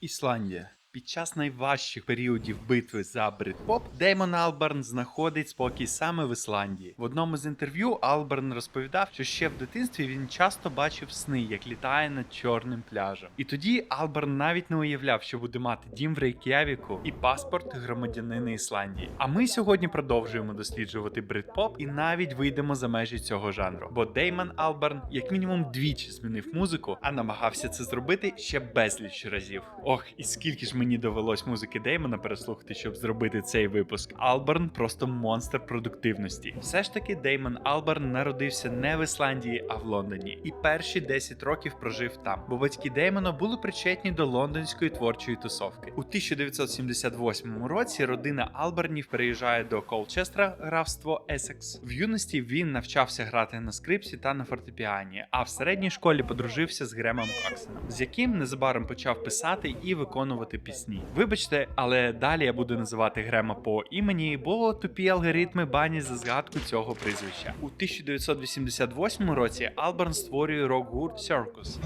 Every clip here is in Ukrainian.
İslanya Під час найважчих періодів битви за Бритпоп Деймон Алберн знаходить спокій саме в Ісландії. В одному з інтерв'ю Алберн розповідав, що ще в дитинстві він часто бачив сни, як літає над чорним пляжем. І тоді Алберн навіть не уявляв, що буде мати дім в Рейк'явіку і паспорт громадянина Ісландії. А ми сьогодні продовжуємо досліджувати бритпоп і навіть вийдемо за межі цього жанру. Бо Деймон Алберн як мінімум двічі змінив музику, а намагався це зробити ще безліч разів. Ох, і скільки ж мені довелось музики Деймона переслухати, щоб зробити цей випуск. Алберн просто монстр продуктивності. Все ж таки, Деймон Алберн народився не в Ісландії, а в Лондоні, і перші 10 років прожив там, бо батьки Деймона були причетні до лондонської творчої тусовки. У 1978 році родина Албернів переїжджає до Колчестра, графство Есекс. В юності він навчався грати на скрипці та на фортепіані, а в середній школі подружився з Гремом Коксеном, з яким незабаром почав писати і виконувати пісні. Вибачте, але далі я буду називати Грема по імені, бо тупі алгоритми бані за згадку цього прізвища. У 1988 році Алберн створює рок-гурт Circus.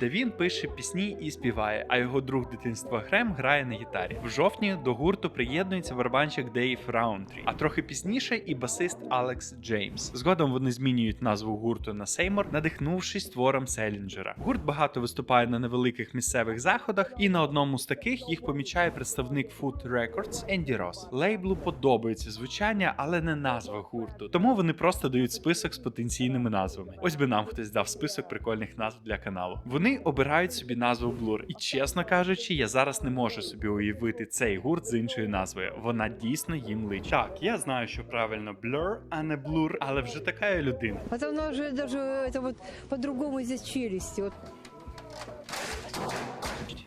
Де він пише пісні і співає, а його друг дитинства Грем грає на гітарі. В жовтні до гурту приєднується барабанщик Дейв Раунтрі, а трохи пізніше і басист Алекс Джеймс. Згодом вони змінюють назву гурту на Сеймор, надихнувшись твором Селінджера. Гурт багато виступає на невеликих місцевих заходах, і на одному з таких їх помічає представник Food Records Енді Рос. Лейблу подобається звучання, але не назва гурту. Тому вони просто дають список з потенційними назвами. Ось би нам хтось дав список прикольних назв для каналу. Вони обирають собі назву Blur. І чесно кажучи, я зараз не можу собі уявити цей гурт з іншою назвою. Вона дійсно їм личить. Так, я знаю, що правильно Blur, а не Blur, але вже така я людина. А то она уже даже это вот по-другому челюсти. Вот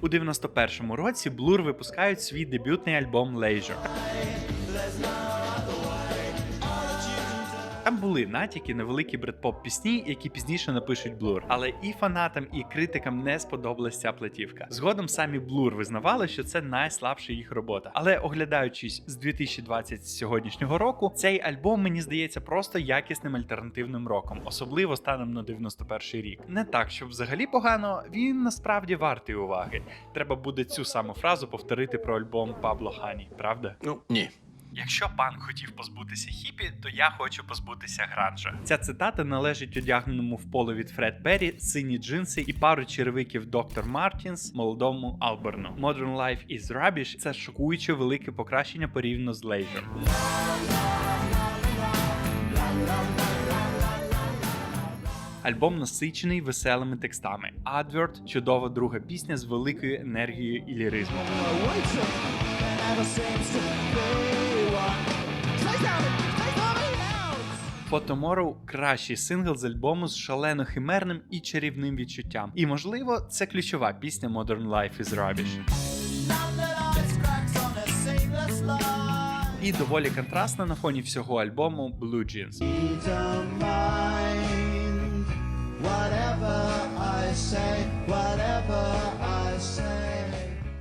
У 91-му році Blur випускають свій дебютний альбом Leisure. Там були натяки на великі бредпоп пісні, які пізніше напишуть Blur. Але і фанатам, і критикам не сподобалась ця платівка. Згодом самі Blur визнавали, що це найслабша їх робота. Але оглядаючись з 2020 сьогоднішнього року, цей альбом мені здається просто якісним альтернативним роком, особливо станом на 91 рік. Не так, щоб взагалі погано, він насправді вартий уваги. Треба буде цю саму фразу повторити про альбом Пабло Хані, правда? Ну, ні. Якщо пан хотів позбутися хіпі, то я хочу позбутися гранжа. Ця цитата належить одягненому в поло від Фред Перрі, сині джинси і пару черевиків Доктор Мартінс молодому Алберну. Modern Life is Rubbish – це шокуюче велике покращення порівняно з Leisure. Альбом насичений веселими текстами. Advert – чудова друга пісня з великою енергією і ліризмом. For Tomorrow – кращий сингл з альбому з шалено химерним і чарівним відчуттям. І можливо, це ключова пісня Modern Life is Rubbish. І доволі контрастна на фоні всього альбому Blue Jeans. mind I say.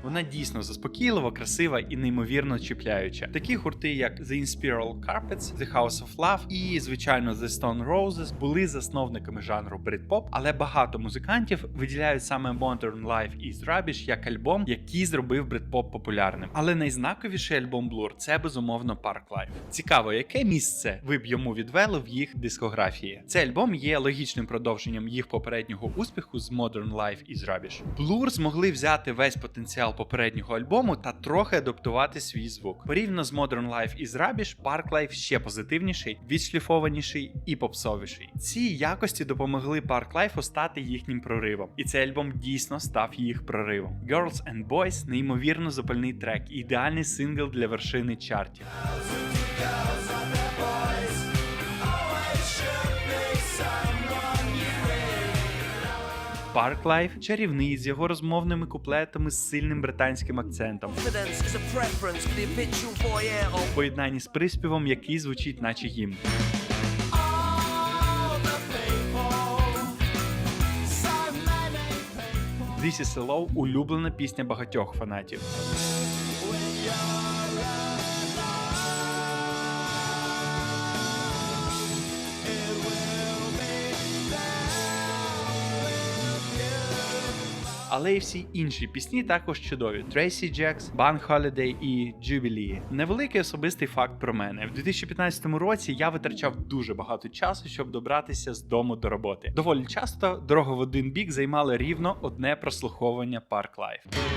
Вона дійсно заспокійлива, красива і неймовірно чіпляюча. Такі гурти, як The Inspiral Carpets, The House of Love і, звичайно, The Stone Roses були засновниками жанру брит-поп, але багато музикантів виділяють саме Modern Life is Rubbish як альбом, який зробив брит-поп популярним. Але найзнаковіший альбом Blur – це безумовно Park Life. Цікаво, яке місце ви б йому відвели в їх дискографії. Цей альбом є логічним продовженням їх попереднього успіху з Modern Life is Rubbish. Blur змогли взяти весь потенціал попереднього альбому та трохи адаптувати свій звук. Порівняно з Modern Life із Rubbish, Park Life ще позитивніший, відшліфованіший і попсовіший. Ці якості допомогли Park Life стати їхнім проривом, і цей альбом дійсно став їх проривом. Girls and Boys неймовірно запальний трек, ідеальний сингл для вершини чартів. Life чарівний з його розмовними куплетами з сильним британським акцентом. В поєднанні з приспівом, який звучить наче гімн. This is a улюблена пісня багатьох фанатів. Але й всі інші пісні також чудові: Tracy Jacks, Ban Holiday і Jubilee. Невеликий особистий факт про мене. В 2015 році я витрачав дуже багато часу, щоб добратися з дому до роботи. Доволі часто дорога в один бік займала рівно одне прослуховування Park Life.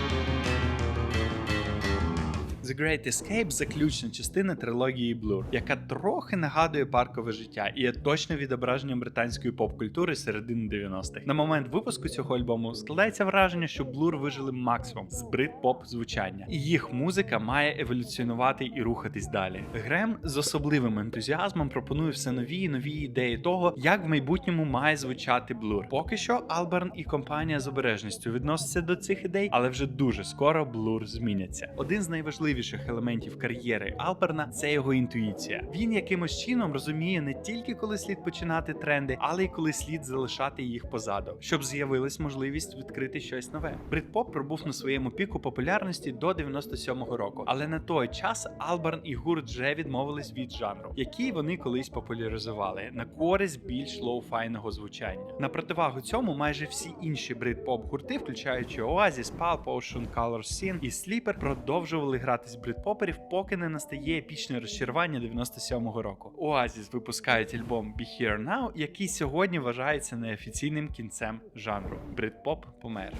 The Great Escape заключна частина трилогії Blur, яка трохи нагадує паркове життя і є точно відображенням британської поп-культури середини 90-х. На момент випуску цього альбому складається враження, що Blur вижили максимум з брит-поп звучання, і їх музика має еволюціонувати і рухатись далі. Грем з особливим ентузіазмом пропонує все нові і нові ідеї того, як в майбутньому має звучати Blur. Поки що Алберн і компанія з обережністю відносяться до цих ідей, але вже дуже скоро Blur зміняться. Один з найважливіших елементів кар'єри Алберна це його інтуїція. Він якимось чином розуміє не тільки коли слід починати тренди, але й коли слід залишати їх позаду, щоб з'явилась можливість відкрити щось нове. Бритпоп пробув на своєму піку популярності до 97-го року, але на той час Алберн і гурт вже відмовились від жанру, який вони колись популяризували на користь більш лоу-файного звучання. На противагу цьому майже всі інші брит-поп гурти, включаючи Oasis, Pulp, Ocean Color Scene і Sleeper, продовжували грати з брит-поперів, поки не настає епічне розчарування 97-го року. Oasis випускають альбом Be Here Now, який сьогодні вважається неофіційним кінцем жанру. Брит-поп помер.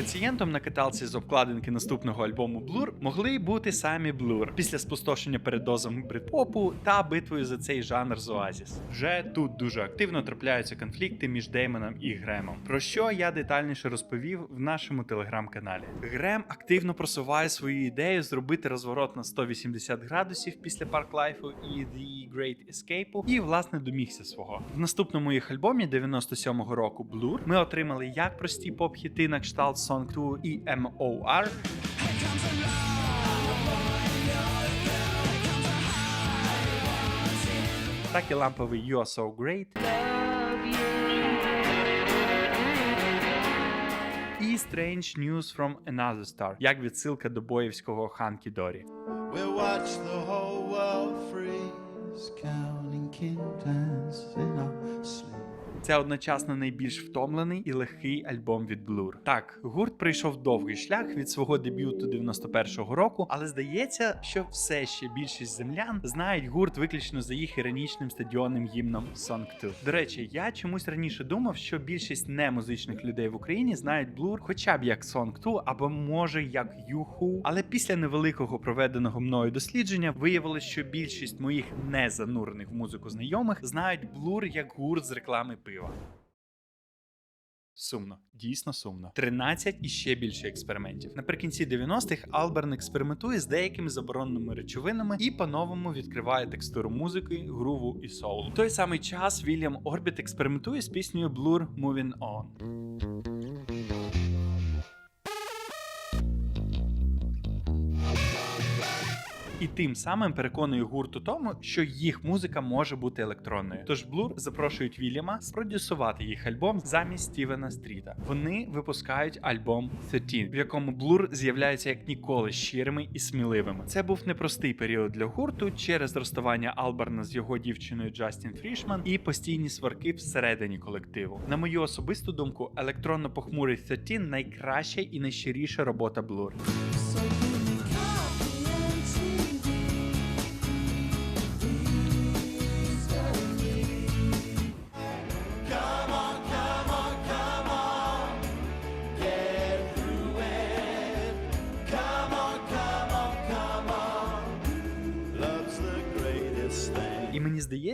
Пацієнтом на каталці з обкладинки наступного альбому Blur могли бути самі Blur після спустошення передозом брит-попу та битвою за цей жанр з Oasis. Вже тут дуже активно трапляються конфлікти між Деймоном і Гремом, про що я детальніше розповів в нашому телеграм-каналі. Грем активно просуває свою ідею зробити розворот на 180 градусів після Park Life і The Great Escape, і власне домігся свого. В наступному їх альбомі 97-го року Blur ми отримали як прості поп-хіти на кшталт Song 2 і MOR, так і ламповий You're So Great. І Strange News from Another Star, як відсилка до боївського Ханкі Дорі. We'll watch the whole world freeze, counting kingdoms in our sleep. Це одночасно найбільш втомлений і легкий альбом від Blur. Так, гурт пройшов довгий шлях від свого дебюту 91-го року, але здається, що все ще більшість землян знають гурт виключно за їх іронічним стадіонним гімном Song 2. До речі, я чомусь раніше думав, що більшість немузичних людей в Україні знають Blur хоча б як Song 2, або може як Юху. Але після невеликого проведеного мною дослідження виявилось, що більшість моїх незанурених в музику знайомих знають Blur як гурт з реклами пива. Сумно, дійсно сумно. 13 і ще більше експериментів. Наприкінці 90-х Алберн експериментує з деякими забороненими речовинами і по-новому відкриває текстуру музики, груву і соулу. В той самий час Вільям Орбіт експериментує з піснею Blur Moving On. І тим самим переконує гурт у тому, що їх музика може бути електронною. Тож Blur запрошують Вільяма спродюсувати їх альбом замість Стівена Стріта. Вони випускають альбом 13, в якому Blur з'являється як ніколи щирими і сміливими. Це був непростий період для гурту через розставання Алберна з його дівчиною Джастін Фрішман і постійні сварки всередині колективу. На мою особисту думку, електронно похмурий 13 найкраща і найщиріша робота Blur.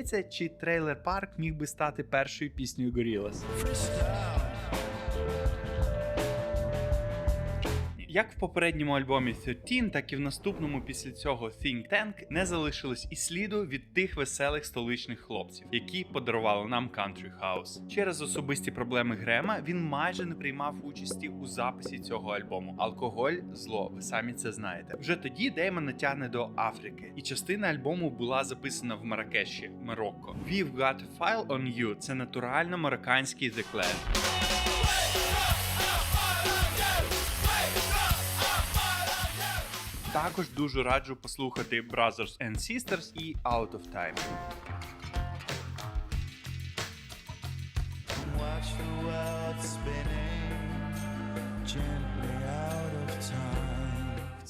Здається, чи трейлер парк міг би стати першою піснею Gorillaz. Як в попередньому альбомі 13, так і в наступному після цього Think Tank не залишилось і сліду від тих веселих столичних хлопців, які подарували нам Country House. Через особисті проблеми Грема він майже не приймав участі у записі цього альбому. Алкоголь зло, ви самі це знаєте. Вже тоді Деймон натягне до Африки, і частина альбому була записана в Маракеші, Марокко. We've Got a File on You – це натурально марокканський The Також дуже раджу послухати Brothers and Sisters і Out of Time. Watch the world spinning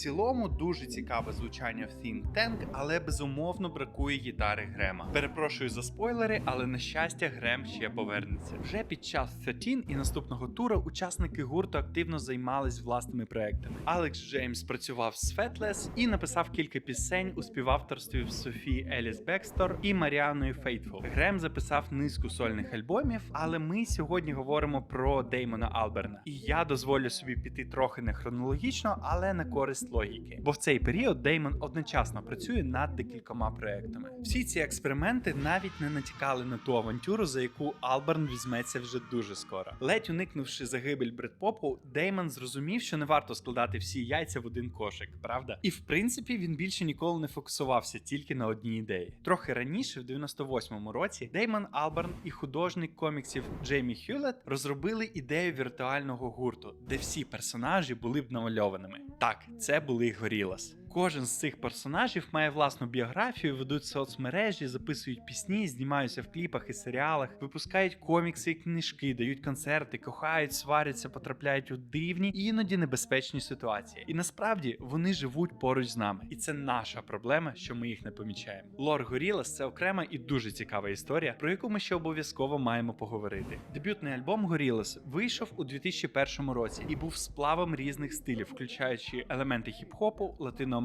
цілому дуже цікаве звучання в Think Tank, але безумовно бракує гітари Грема. Перепрошую за спойлери, але на щастя, Грем ще повернеться. Вже під час 13 і наступного тура учасники гурту активно займались власними проектами. Алекс Джеймс працював з Фетлес і написав кілька пісень у співавторстві в Софії Еліс Бекстор і Маріаною Фейтфул. Грем записав низку сольних альбомів, але ми сьогодні говоримо про Деймона Алберна. І я дозволю собі піти трохи не хронологічно, але на користь логіки. Бо в цей період Деймон одночасно працює над декількома проектами. Всі ці експерименти навіть не натякали на ту авантюру, за яку Алберн візьметься вже дуже скоро. Ледь уникнувши загибель Бредпопу, Деймон зрозумів, що не варто складати всі яйця в один кошик, правда? І в принципі він більше ніколи не фокусувався тільки на одній ідеї. Трохи раніше, в 98-му році, Деймон Алберн і художник коміксів Джеймі Хюлет розробили ідею віртуального гурту, де всі персонажі були б намальованими. Так, це були Горілас. Кожен з цих персонажів має власну біографію, ведуть соцмережі, записують пісні, знімаються в кліпах і серіалах, випускають комікси і книжки, дають концерти, кохають, сваряться, потрапляють у дивні і іноді небезпечні ситуації. І насправді вони живуть поруч з нами, і це наша проблема, що ми їх не помічаємо. Лор Горілас це окрема і дуже цікава історія, про яку ми ще обов'язково маємо поговорити. Дебютний альбом Горілас вийшов у 2001 році і був сплавом різних стилів, включаючи елементи хіп-хопу,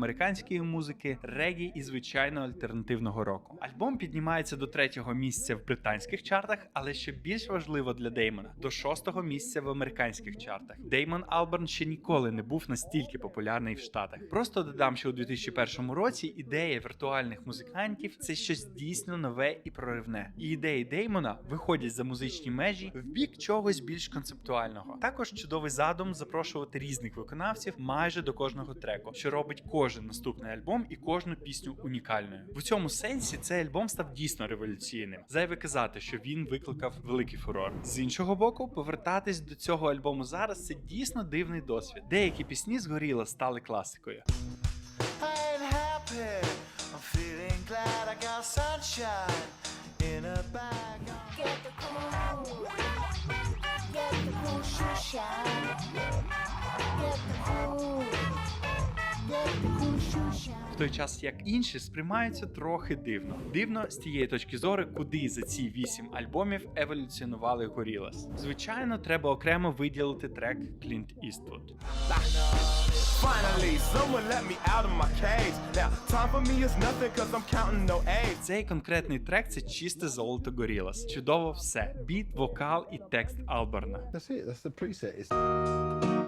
латиноамериканської музики, регі і звичайно альтернативного року. Альбом піднімається до третього місця в британських чартах, але що більш важливо для Деймона до шостого місця в американських чартах. Деймон Алберн ще ніколи не був настільки популярний в Штатах. Просто додам, що у 2001 році ідея віртуальних музикантів це щось дійсно нове і проривне. І ідеї Деймона виходять за музичні межі в бік чогось більш концептуального. Також чудовий задум запрошувати різних виконавців майже до кожного треку, що робить кожен наступний альбом і кожну пісню унікальною. В цьому сенсі цей альбом став дійсно революційним. Зайве казати, що він викликав великий фурор. З іншого боку, повертатись до цього альбому зараз це дійсно дивний досвід. Деякі пісні згоріло стали класикою. Get the cool, get the cool В той час як інші сприймаються трохи дивно. Дивно з тієї точки зору, куди за ці вісім альбомів еволюціонували Горілас. Звичайно, треба окремо виділити трек Клінт Іствуд. Цей конкретний трек це чисте золото Горілас. Чудово все: біт, вокал і текст Алберна. That's it. That's the preset. It's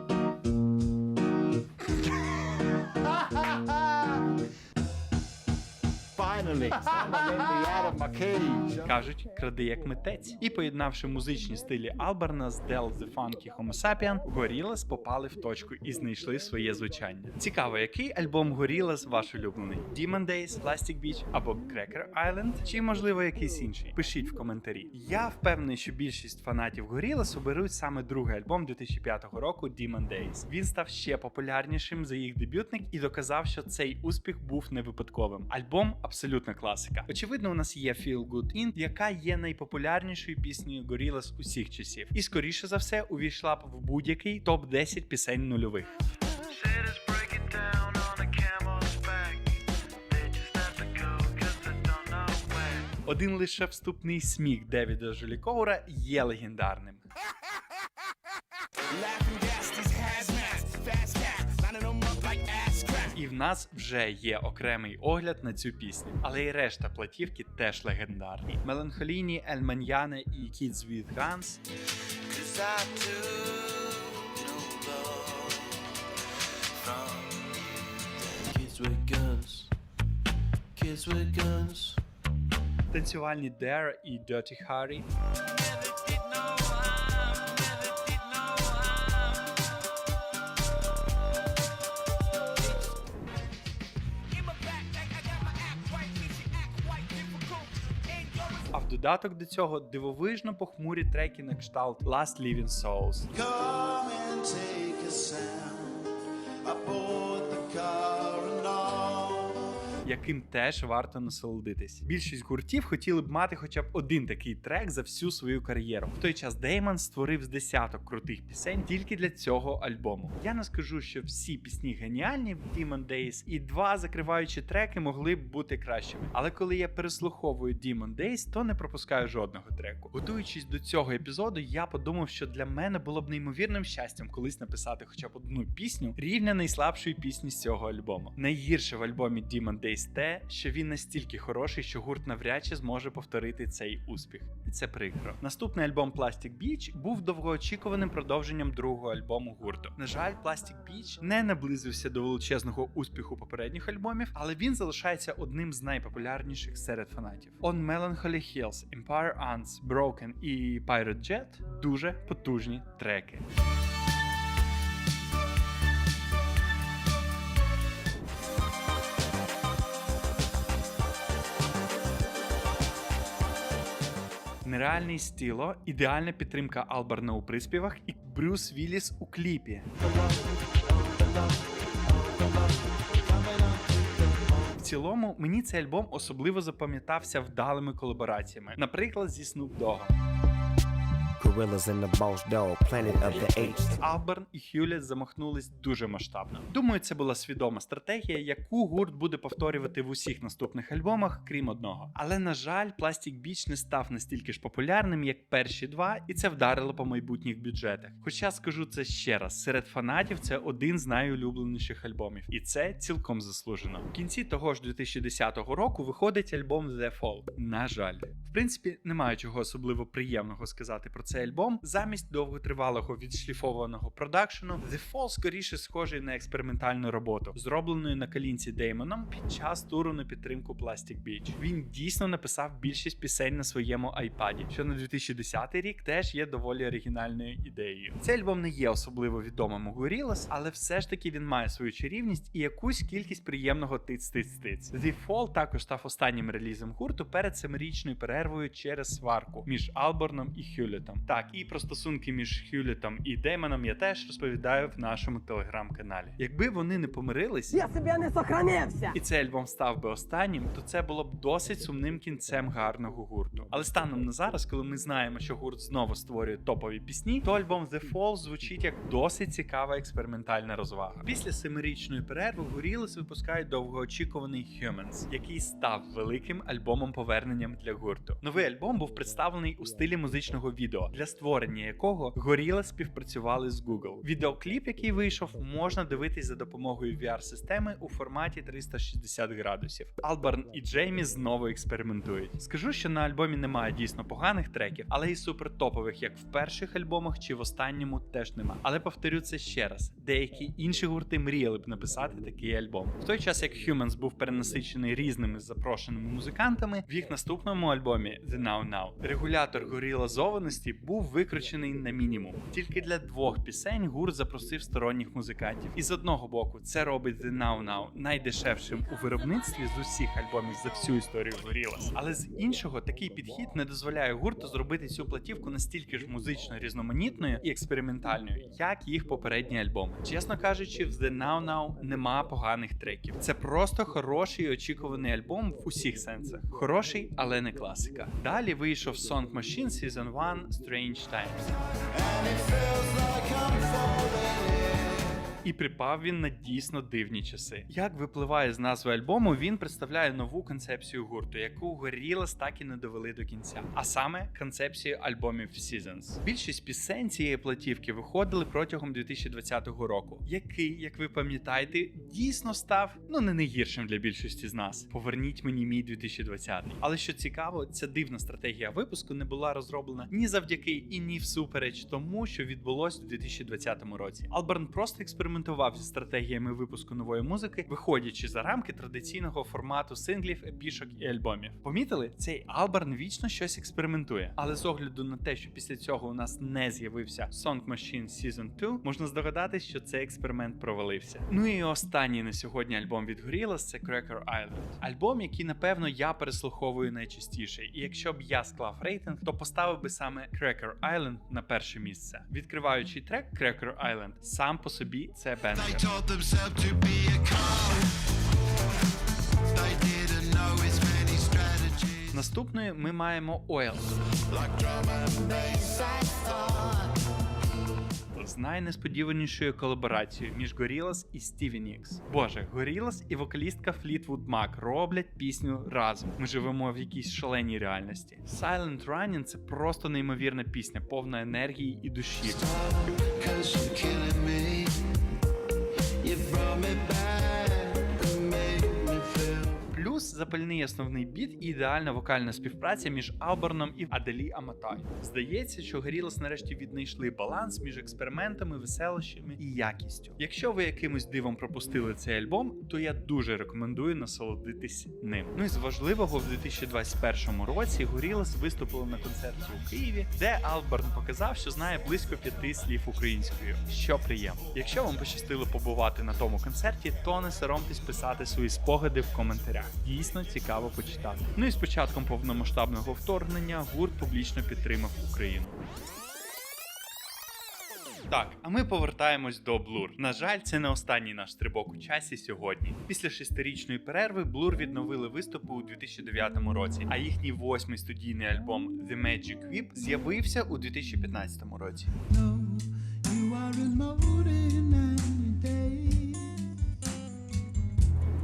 finally someone out of my cage. Кажуть, кради як митець. І поєднавши музичні стилі Алберна з Del The Funky Homo Sapien, Gorillaz попали в точку і знайшли своє звучання. Цікаво, який альбом Gorillaz ваш улюблений? Demon Days, Plastic Beach або Cracker Island, чи можливо якийсь інший? Пишіть в коментарі. Я впевнений, що більшість фанатів Gorillaz оберуть саме другий альбом 2005 року Demon Days. Він став ще популярнішим за їх дебютник і доказав, що цей успіх був не випадковим. Альбом абсолютна класика. Очевидно, у нас є Feel Good In, яка є найпопулярнішою піснею Gorillaz усіх часів, і скоріше за все увійшла б в будь-який топ 10 пісень нульових. Один лише вступний сміх Девіда Жулікоура є легендарним. І в нас вже є окремий огляд на цю пісню, але й решта платівки теж легендарні. Меланхолійні Ель Маньяне і with Guns with guns. Kids with guns. танцювальні Dare і Dirty Harry, додаток до цього дивовижно похмурі треки на кшталт Last Living Souls. Come and take a sound. Яким теж варто насолодитись. Більшість гуртів хотіли б мати хоча б один такий трек за всю свою кар'єру. В той час Деймон створив з десяток крутих пісень тільки для цього альбому. Я не скажу, що всі пісні геніальні в Demon Days, і два закриваючі треки могли б бути кращими. Але коли я переслуховую Demon Days, то не пропускаю жодного треку. Готуючись до цього епізоду, я подумав, що для мене було б неймовірним щастям колись написати хоча б одну пісню рівня найслабшої пісні з цього альбому. Найгірше в альбомі Demon Days те, що він настільки хороший, що гурт навряд чи зможе повторити цей успіх. І це прикро. Наступний альбом Plastic Beach був довгоочікуваним продовженням другого альбому гурту. На жаль, Plastic Beach не наблизився до величезного успіху попередніх альбомів, але він залишається одним з найпопулярніших серед фанатів. On Melancholy Hills, Empire Ants, Broken і Pirate Jet дуже потужні треки. Нереальний стіло, ідеальна підтримка Алберна у приспівах і Брюс Вілліс у кліпі. В цілому мені цей альбом особливо запам'ятався вдалими колабораціями, наприклад, зі Snoop Dogg. Gorillas and the boss dog, planet of the apes. Алберн і Хюлет замахнулись дуже масштабно. Думаю, це була свідома стратегія, яку гурт буде повторювати в усіх наступних альбомах, крім одного. Але на жаль, Plastic Beach не став настільки ж популярним, як перші два, і це вдарило по майбутніх бюджетах. Хоча скажу це ще раз: серед фанатів це один з найулюбленіших альбомів, і це цілком заслужено. В кінці того ж 2010 року виходить альбом The Fall. На жаль, принципі, немає чого особливо приємного сказати про цей альбом. Замість довготривалого відшліфованого продакшену, The Fall скоріше схожий на експериментальну роботу, зробленою на калінці Деймоном під час туру на підтримку Plastic Beach. Він дійсно написав більшість пісень на своєму айпаді, що на 2010 рік теж є доволі оригінальною ідеєю. Цей альбом не є особливо відомим у Gorillaz, але все ж таки він має свою чарівність і якусь кількість приємного тиц-тиц-тиц. The Fall також став останнім релізом гурту перед семирічною перервою через сварку між Алборном і Хюлетом. Так, і про стосунки між Хюлетом і Деймоном я теж розповідаю в нашому телеграм-каналі. Якби вони не помирились, Я себе не сохранився. і цей альбом став би останнім, то це було б досить сумним кінцем гарного гурту. Але станом на зараз, коли ми знаємо, що гурт знову створює топові пісні, то альбом The Fall звучить як досить цікава експериментальна розвага. Після семирічної перерви Gorillaz випускають довгоочікуваний Humans, який став великим альбомом поверненням для гурту. Новий альбом був представлений у стилі музичного відео, для створення якого Gorillaz співпрацювали з Google. Відеокліп, який вийшов, можна дивитись за допомогою VR-системи у форматі 360 градусів. Алберн і Джеймі знову експериментують. Скажу, що на альбомі немає дійсно поганих треків, але і супертопових, як в перших альбомах чи в останньому, теж нема. Але повторю це ще раз: деякі інші гурти мріяли б написати такий альбом. В той час як Humans був перенасичений різними запрошеними музикантами, в їх наступному альбомі The Now Now регулятор горілазованості був викручений на мінімум. Тільки для двох пісень гурт запросив сторонніх музикантів. І з одного боку, це робить The Now Now найдешевшим у виробництві з усіх альбомів за всю історію Gorillaz. Але з іншого, такий підхід не дозволяє гурту зробити цю платівку настільки ж музично різноманітною і експериментальною, як їх попередні альбоми. Чесно кажучи, в The Now Now нема поганих треків. Це просто хороший і очікуваний альбом в усіх сенсах. Хороший, але не класика. Далі вийшов Song Machine Season 1 Strange Times. І припав він на дійсно дивні часи. Як випливає з назви альбому, він представляє нову концепцію гурту, яку Gorillaz так і не довели до кінця, а саме концепцію альбомів Seasons. Більшість пісень цієї платівки виходили протягом 2020 року, який, як ви пам'ятаєте, дійсно став ну не найгіршим для більшості з нас. Поверніть мені мій 2020. Але що цікаво, ця дивна стратегія випуску не була розроблена ні завдяки і ні всупереч тому, що відбулось у 2020 році. Алберн просто експериментував зі стратегіями випуску нової музики, виходячи за рамки традиційного формату синглів, епішок і альбомів. Помітили, цей Алберн вічно щось експериментує. Але з огляду на те, що після цього у нас не з'явився Song Machine Season 2, можна здогадатись, що цей експеримент провалився. Ну і останній на сьогодні альбом від Gorillaz – це Cracker Island. Альбом, який напевно я переслуховую найчастіше. І якщо б я склав рейтинг, то поставив би саме Cracker Island на перше місце. Відкриваючий трек Cracker Island сам по собі це бенджер. Many strategies. Наступною ми маємо Oil. З найнесподіванішою колаборацією між Gorillaz і Stevie Nicks. Боже, Gorillaz і вокалістка Fleetwood Mac роблять пісню разом. Ми живемо в якійсь шаленій реальності. Silent Running це просто неймовірна пісня, повна енергії і душі. Brought me back запальний основний біт і ідеальна вокальна співпраця між Алберном і Аделі Аматай. Здається, що Gorillaz нарешті віднайшли баланс між експериментами, веселощами і якістю. Якщо ви якимось дивом пропустили цей альбом, то я дуже рекомендую насолодитись ним. Ну і з важливого в 2021 році Gorillaz виступили на концерті у Києві, де Алберн показав, що знає близько п'яти слів українською, що приємно. Якщо вам пощастило побувати на тому концерті, то не соромтесь писати свої спогади в коментарях. Цікаво почитати. Ну і з початком повномасштабного вторгнення гурт публічно підтримав Україну. Так, а ми повертаємось до Blur. На жаль, це не останній наш стрибок у часі сьогодні. Після шестирічної перерви Blur відновили виступи у 2009 році, а їхній восьмий студійний альбом The Magic Whip з'явився у 2015 році. You are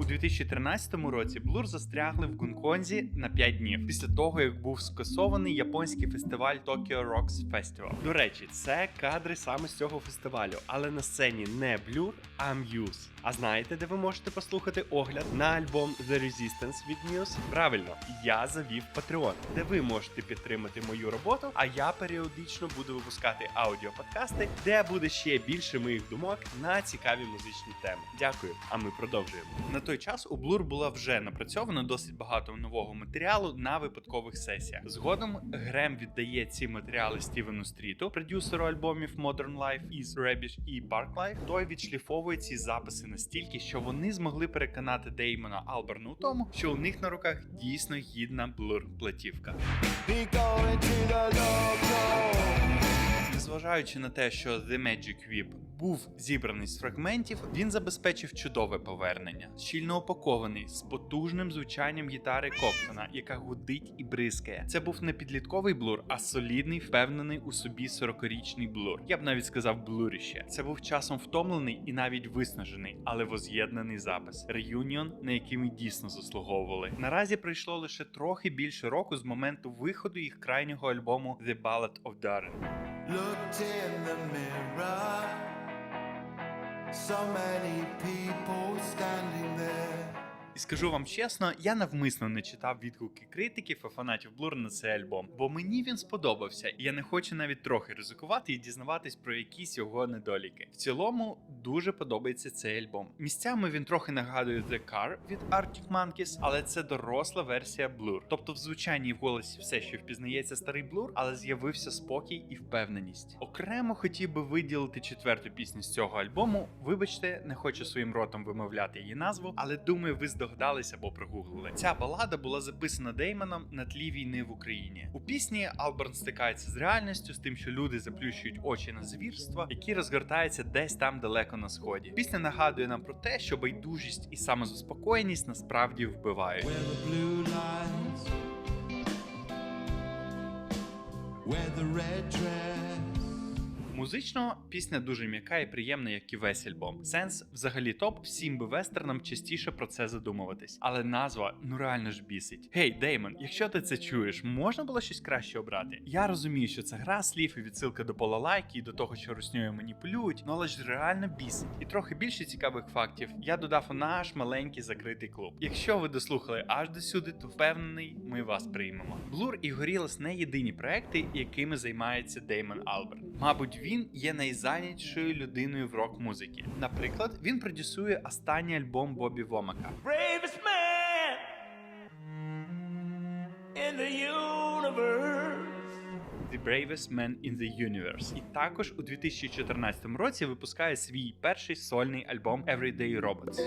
2013 році Blur застрягли в Гонконзі на 5 днів після того, як був скасований японський фестиваль Tokyo Rocks Festival. До речі, це кадри саме з цього фестивалю, але на сцені не Blur, а Muse. А знаєте, де ви можете послухати огляд на альбом The Resistance від Muse? Правильно, я завів Patreon, де ви можете підтримати мою роботу, а я періодично буду випускати аудіоподкасти, де буде ще більше моїх думок на цікаві музичні теми. Дякую, а ми продовжуємо. На той час у Blur була вже напрацьовано досить багато нового матеріалу на випадкових сесіях. Згодом Грем віддає ці матеріали Стівену Стріту, продюсеру альбомів Modern Life із Rubbish і Park Life. Той відшліфовує ці записи настільки, що вони змогли переконати Деймона Алберна у тому, що у них на руках дійсно гідна блур платівка. Незважаючи на те, що The Magic Whip був зібраний з фрагментів, він забезпечив чудове повернення, щільно упакований з потужним звучанням гітари Коптона, яка гудить і бризкає. Це був не підлітковий блур, а солідний, впевнений у собі 40-річний блур. Я б навіть сказав блуріще. Це був часом втомлений і навіть виснажений, але воз'єднаний запис. Реюніон, на який ми дійсно заслуговували. Наразі пройшло лише трохи більше року з моменту виходу їх крайнього альбому The Ballad of Darren. Looked in the mirror. So many people standing there. І скажу вам чесно, я навмисно не читав відгуки критиків і фанатів Blur на цей альбом, бо мені він сподобався, і я не хочу навіть трохи ризикувати і дізнаватись про якісь його недоліки. В цілому дуже подобається цей альбом. Місцями він трохи нагадує The Car від Arctic Monkeys, але це доросла версія Blur. Тобто в звучанні і в голосі все, що впізнається старий Blur, але з'явився спокій і впевненість. Окремо хотів би виділити четверту пісню з цього альбому. Вибачте, не хочу своїм ротом вимовляти її назву, але думаю, ви здогадалися або прогуглили. Ця балада була записана Деймоном на тлі війни в Україні. У пісні Алберн стикається з реальністю, з тим, що люди заплющують очі на звірства, які розгортаються десь там далеко на сході. Пісня нагадує нам про те, що байдужість і самозаспокоєність насправді вбивають. Where the red dress. Музично пісня дуже м'яка і приємна, як і весь альбом. Сенс взагалі топ, всім би вестернам частіше про це задумуватись. Але назва ну реально ж бісить. Гей, Деймон, якщо ти це чуєш, можна було щось краще обрати? Я розумію, що це гра слів і відсилка до полалайки і до того, що русньою маніпулюють, ну але ж реально бісить. І трохи більше цікавих фактів я додав у наш маленький закритий клуб. Якщо ви дослухали аж до сюди, то впевнений, ми вас приймемо. Blur і Gorillaz не єдині проекти, якими займається Деймон Алберт. Мабуть, він є найзайнятішою людиною в рок-музиці. Наприклад, він продюсує останній альбом Бобі Вомака. Bravest man in the universe. The Bravest Man in the Universe. І також у 2014 році випускає свій перший сольний альбом Everyday Robots.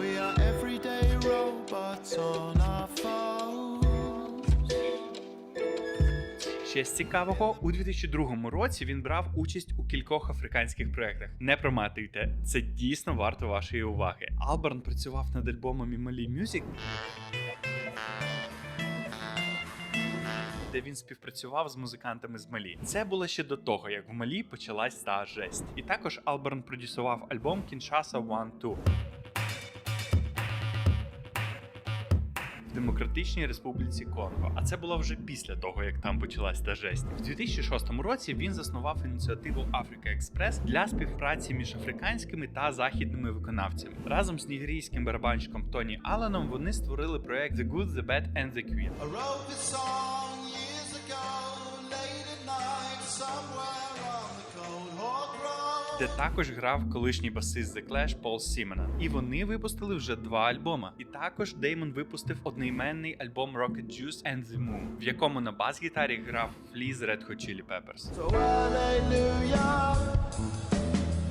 We are everyday robots on our phones. Ще з цікавого, у 2002 році він брав участь у кількох африканських проєктах. Не проматуйте, це дійсно варто вашої уваги. Алберн працював над альбомом Малі Music, де він співпрацював з музикантами з Малі. Це було ще до того, як в Малі почалась та жесть. І також Алберн продюсував альбом Kinshasa One Two. Демократичній Республіці Конго. А це було вже після того, як там почалась та жесть. В 2006 році він заснував ініціативу Africa Express для співпраці між африканськими та західними виконавцями. Разом з нігерійським барабанщиком Тоні Алленом вони створили проект The Good, The Bad and The Queen. I wrote this song years ago, late at night, somewhere де також грав колишній басист The Clash Пол Сімена. І вони випустили вже два альбома. І також Деймон випустив одноіменний альбом Rocket Juice and the Moon, в якому на бас-гітарі грав Фліз Red Hot Chili Peppers. So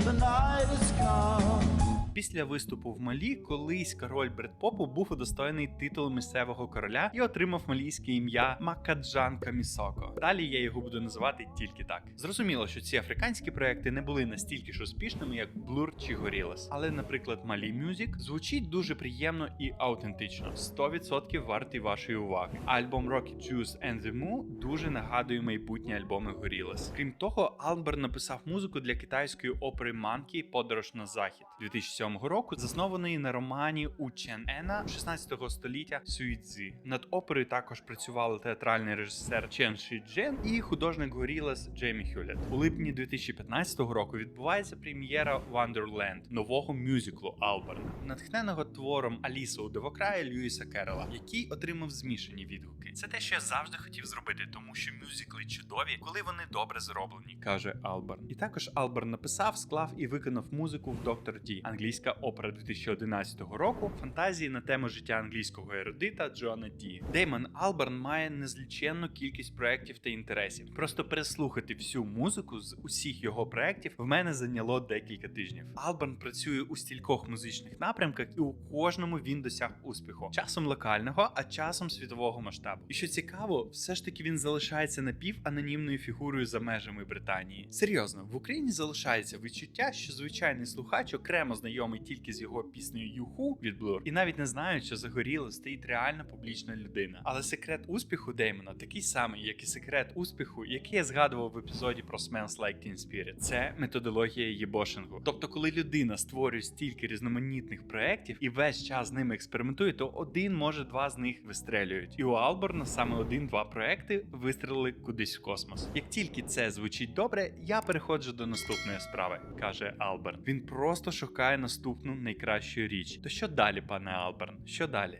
the night has come. Після виступу в Малі колись король Бредпопу був удостоєний титулу місцевого короля і отримав малійське ім'я Макаджан Камісоко. Далі я його буду називати тільки так. Зрозуміло, що ці африканські проекти не були настільки ж успішними, як Blur чи Gorillaz. Але, наприклад, Малі Music звучить дуже приємно і аутентично. 100% вартий вашої уваги. Альбом Rocket Juice and the Moo дуже нагадує майбутні альбоми Gorillaz. Крім того, Албер написав музику для китайської опери Манкі Подорож на захід 2007 року, заснованої на романі У Чен Ена 16 століття Сюїцзі. Над оперою також працювали театральний режисер Чен Ші Джен і художник Горілас Джеймі Хюлет. У липні 2015 року відбувається прем'єра Wonderland нового мюзиклу Алберна, натхненого твором Аліса у Девокраї Льюіса Керрела, який отримав змішані відгуки. Це те, що я завжди хотів зробити, тому що мюзикли чудові, коли вони добре зроблені, каже Алберн. І також Алберн написав, склав і виконав музику в Доктор Ді, англійська опера 2011 року, фантазії на тему життя англійського ерудита Джона Ді. Деймон Алберн має незліченну кількість проєктів та інтересів. Просто переслухати всю музику з усіх його проєктів в мене зайняло декілька тижнів. Алберн працює у стількох музичних напрямках, і у кожному він досяг успіху. Часом локального, а часом світового масштабу. І що цікаво, все ж таки він залишається напіванонімною фігурою за межами Британії. Серйозно, в Україні залишається відчуття, що звичайний слухач окремо знайомий тільки з його піснею Юху від Blur, і навіть не знають, що за горіло стоїть реально публічна людина. Але секрет успіху Деймона такий самий, як і секрет успіху, який я згадував в епізоді про Smells Like Teen Spirit. Це методологія єбошингу. Тобто, коли людина створює стільки різноманітних проєктів і весь час з ними експериментує, то один, може, два з них вистрелюють. І у Алборна саме один-два проекти вистрелили кудись в космос. Як тільки це звучить добре, я переходжу до наступної справи, каже Алберн. Він просто шукає наступну найкращу річ. То що далі, пане Алберн? Що далі?